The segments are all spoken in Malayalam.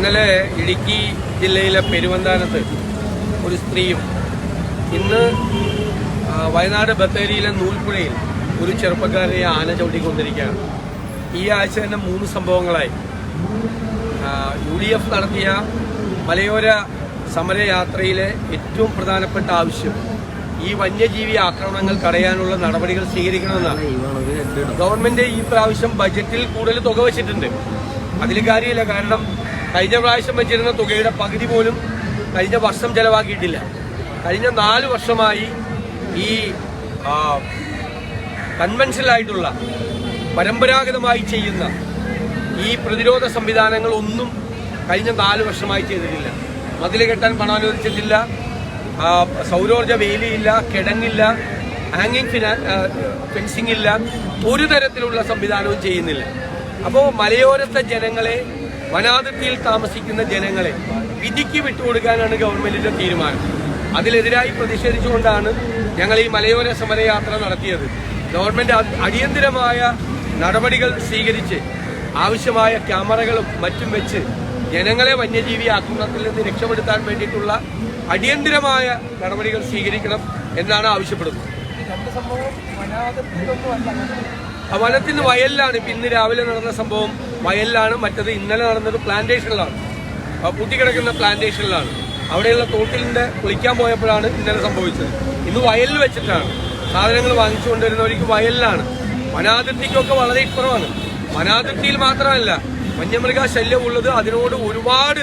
ഇന്നലെ ഇടുക്കി ജില്ലയിലെ പെരുവന്താനത്ത് ഒരു സ്ത്രീയും ഇന്ന് വയനാട് ബത്തേരിയിലെ നൂൽപ്പുഴയിൽ ഒരു ചെറുപ്പക്കാരനെ ആന ചവിട്ടിക്കൊണ്ടിരിക്കുകയാണ്. ഈ ആഴ്ച തന്നെ മൂന്ന് സംഭവങ്ങളായി. യു ഡി എഫ് നടത്തിയ മലയോര സമരയാത്രയിലെ ഏറ്റവും പ്രധാനപ്പെട്ട ആവശ്യം ഈ വന്യജീവി ആക്രമണങ്ങൾ തടയാനുള്ള നടപടികൾ സ്വീകരിക്കണമെന്നാണ്. ഗവൺമെന്റ് ഈ പ്രാവശ്യം ബജറ്റിൽ കൂടുതൽ തുക വെച്ചിട്ടുണ്ട്. അതിൽ കാര്യമില്ല. കാരണം കഴിഞ്ഞ പ്രാവശ്യം വെച്ചിരുന്ന തുകയുടെ പകുതി പോലും കഴിഞ്ഞ വർഷം ചെലവാക്കിയിട്ടില്ല. കഴിഞ്ഞ നാല് വർഷമായി ഈ കൺവെൻഷനായിട്ടുള്ള പരമ്പരാഗതമായി ചെയ്യുന്ന ഈ പ്രതിരോധ സംവിധാനങ്ങൾ ഒന്നും കഴിഞ്ഞ നാല് വർഷമായി ചെയ്തിട്ടില്ല. മതിൽ കെട്ടാൻ പണം അനുവദിച്ചിട്ടില്ല സൗരോർജ സൗരോർജ വേലിയില്ല കിടങ്ങില്ല ഹാങ്ങിങ് ഫിനാ ഫെൻസിംഗ് ഇല്ല ഒരു തരത്തിലുള്ള സംവിധാനവും ചെയ്യുന്നില്ല. അപ്പോൾ മലയോരത്തെ ജനങ്ങളെ വനാതിർത്തിയിൽ താമസിക്കുന്ന ജനങ്ങളെ വിധിക്ക് വിട്ടുകൊടുക്കാനാണ് ഗവൺമെന്റിന്റെ തീരുമാനം. അതിലെതിരായി പ്രതിഷേധിച്ചുകൊണ്ടാണ് ഞങ്ങൾ ഈ മലയോര സമരയാത്ര നടത്തിയത്. ഗവൺമെന്റ് അടിയന്തരമായ നടപടികൾ സ്വീകരിച്ച് ആവശ്യമായ ക്യാമറകളും മറ്റും വെച്ച് ജനങ്ങളെ വന്യജീവി ആക്രമണത്തിൽ നിന്ന് രക്ഷപ്പെടുത്താൻ വേണ്ടിയിട്ടുള്ള അടിയന്തിരമായ നടപടികൾ സ്വീകരിക്കണം എന്നാണ് ആവശ്യപ്പെടുന്നത്. വനത്തിന് വയലിലാണ് ഇപ്പം ഇന്ന് രാവിലെ നടന്ന സംഭവം. വയലിലാണ് മറ്റത് ഇന്നലെ നടന്നത് പ്ലാന്റേഷനിലാണ് പൂട്ടിക്കിടക്കുന്ന പ്ലാന്റേഷനിലാണ് അവിടെയുള്ള തോട്ടിലിന്റെ കുളിക്കാൻ പോയപ്പോഴാണ് ഇന്നലെ സംഭവിച്ചത്. ഇന്ന് വയലിൽ വെച്ചിട്ടാണ്. സാധനങ്ങൾ വാങ്ങിച്ചുകൊണ്ടിരുന്നവർക്ക് വയലിലാണ്. വനാതിർത്തിക്കൊക്കെ വളരെ ഇപ്പുറമാണ്. വനാതിർത്തിയിൽ മാത്രമല്ല വന്യമൃഗ ശല്യം ഉള്ളത് അതിനോട് ഒരുപാട്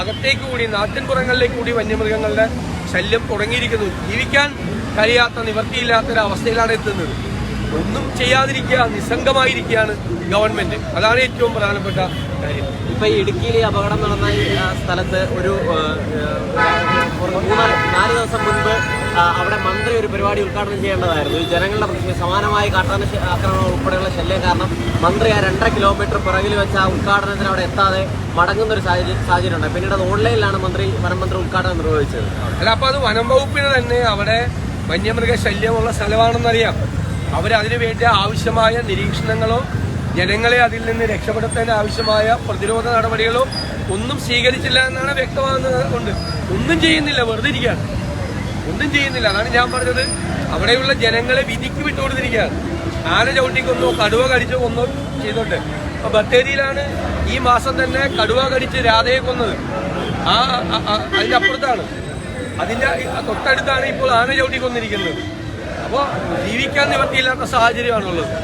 അകത്തേക്ക് കൂടി നാട്ടിൻപുറങ്ങളിലേക്ക് കൂടി വന്യമൃഗങ്ങളുടെ ശല്യം തുടങ്ങിയിരിക്കുന്നു. ജീവിക്കാൻ കഴിയാത്ത നിവൃത്തിയില്ലാത്തൊരവസ്ഥയിലാണ് എത്തുന്നത്. ഒന്നും ചെയ്യാതിരിക്കുക നിസ്സംഗമായിരിക്കുകയാണ് ഗവൺമെന്റ്. അതാണ് ഏറ്റവും പ്രധാനപ്പെട്ട കാര്യം. ഇപ്പൊ ഈ ഇടുക്കിയിലെ അപകടം നടന്ന സ്ഥലത്ത് ഒരു മൂന്നാൽ നാല് ദിവസം മുൻപ് അവിടെ മന്ത്രി ഒരു പരിപാടി ഉദ്ഘാടനം ചെയ്യേണ്ടതായിരുന്നു. ഈ ജനങ്ങളുടെ പ്രശ്നം. സമാനമായ കാട്ടാന ആക്രമണം ഉൾപ്പെടെയുള്ള ശല്യം കാരണം മന്ത്രി ആ രണ്ടര കിലോമീറ്റർ പിറകിൽ വെച്ച് ആ ഉദ്ഘാടനത്തിന് അവിടെ എത്താതെ മടങ്ങുന്ന ഒരു സാഹചര്യം സാഹചര്യം ഉണ്ട് പിന്നീട് അത് ഓൺലൈനിലാണ് മന്ത്രി വനം മന്ത്രി ഉദ്ഘാടനം നിർവഹിച്ചത്. അല്ല അപ്പൊ അത് വനം വകുപ്പിന് തന്നെ അവിടെ വന്യമൃഗ ശല്യമുള്ള സ്ഥലമാണെന്നറിയാം. അവരതിനു വേണ്ടി ആവശ്യമായ നിരീക്ഷണങ്ങളോ ജനങ്ങളെ അതിൽ നിന്ന് രക്ഷപ്പെടുത്താൻ ആവശ്യമായ പ്രതിരോധ നടപടികളോ ഒന്നും സ്വീകരിച്ചില്ല എന്നാണ് വ്യക്തമാകുന്നത് ഒന്നും ചെയ്യുന്നില്ല വെറുതെ ഇരിക്കുകയാണ്. ഒന്നും ചെയ്യുന്നില്ല. അതാണ് ഞാൻ പറഞ്ഞത്. അവിടെയുള്ള ജനങ്ങളെ വിധിക്ക് വിട്ടുകൊടുത്തിരിക്കുകയാണ്. ആന ചവിട്ടിക്കൊന്നോ കടുവ കടിച്ചോ കൊന്നോ ചെയ്തോട്ടെ അപ്പൊ ബത്തേരിയിലാണ് ഈ മാസം തന്നെ കടുവ കടിച്ച് രാധയെ കൊന്നത്. ആ അതിന്റെ അപ്പുറത്താണ് അതിന്റെ തൊട്ടടുത്താണ് ഇപ്പോൾ ആന ചവിട്ടി കൊന്നിരിക്കുന്നത് അപ്പോൾ ജീവിക്കാൻ നിവർത്തിയില്ലാത്ത സാഹചര്യമാണുള്ളത്.